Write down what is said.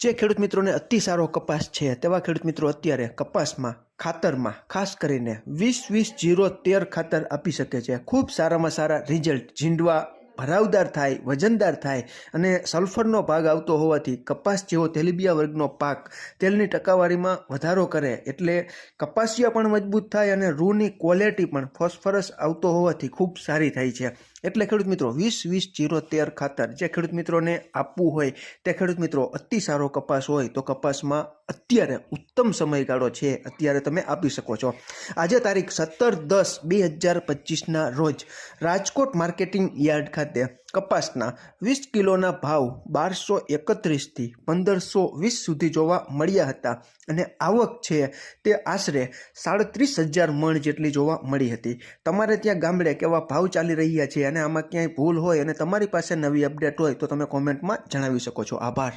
જે ખેડૂત મિત્રોને અતિ સારો કપાસ છે, તેવા ખેડૂત મિત્રો અત્યારે કપાસમાં, ખાતરમાં, ખાસ કરીને વીસ વીસ જીરો તેર ખાતર આપી શકે છે. ખૂબ સારામાં સારા રિઝલ્ટ ઝીંડવા ભરાવદાર થાય, વજનદાર થાય અને સલ્ફરનો ભાગ આવતો હોવાથી કપાસ જેવો તેલીબિયા વર્ગનો પાક તેલની ટકાવારીમાં વધારો કરે એટલે કપાસિયા પણ મજબૂત થાય અને રૂની ક્વોલિટી પણ ફોસ્ફરસ આવતો હોવાથી ખૂબ સારી થાય છે. એટલે ખેડૂત મિત્રો, વીસ વીસ જીરો તેર ખાતર જે ખેડૂત મિત્રોને આપવું હોય, તે ખેડૂત મિત્રો અતિ સારો કપાસ હોય તો કપાસમાં અત્યારે ઉત્તમ સમયગાળો છે, અત્યારે તમે આપી શકો છો. આજે તારીખ સત્તર દસ બે હજાર પચીસના રોજ રાજકોટ માર્કેટિંગ યાર્ડ ખાતે કપાસના વીસ કિલોના ભાવ બારસો એકત્રીસથી પંદરસો વીસ સુધી જોવા મળ્યા હતા અને આવક છે તે આશરે સાડત્રીસ હજાર મણ જેટલી જોવા મળી હતી. તમારે ત્યાં ગામડે કેવા ભાવ ચાલી રહ્યા છે અને આમાં ક્યાંય ભૂલ હોય અને તમારી પાસે નવી અપડેટ હોય તો તમે કોમેન્ટમાં જણાવી શકો છો. આભાર.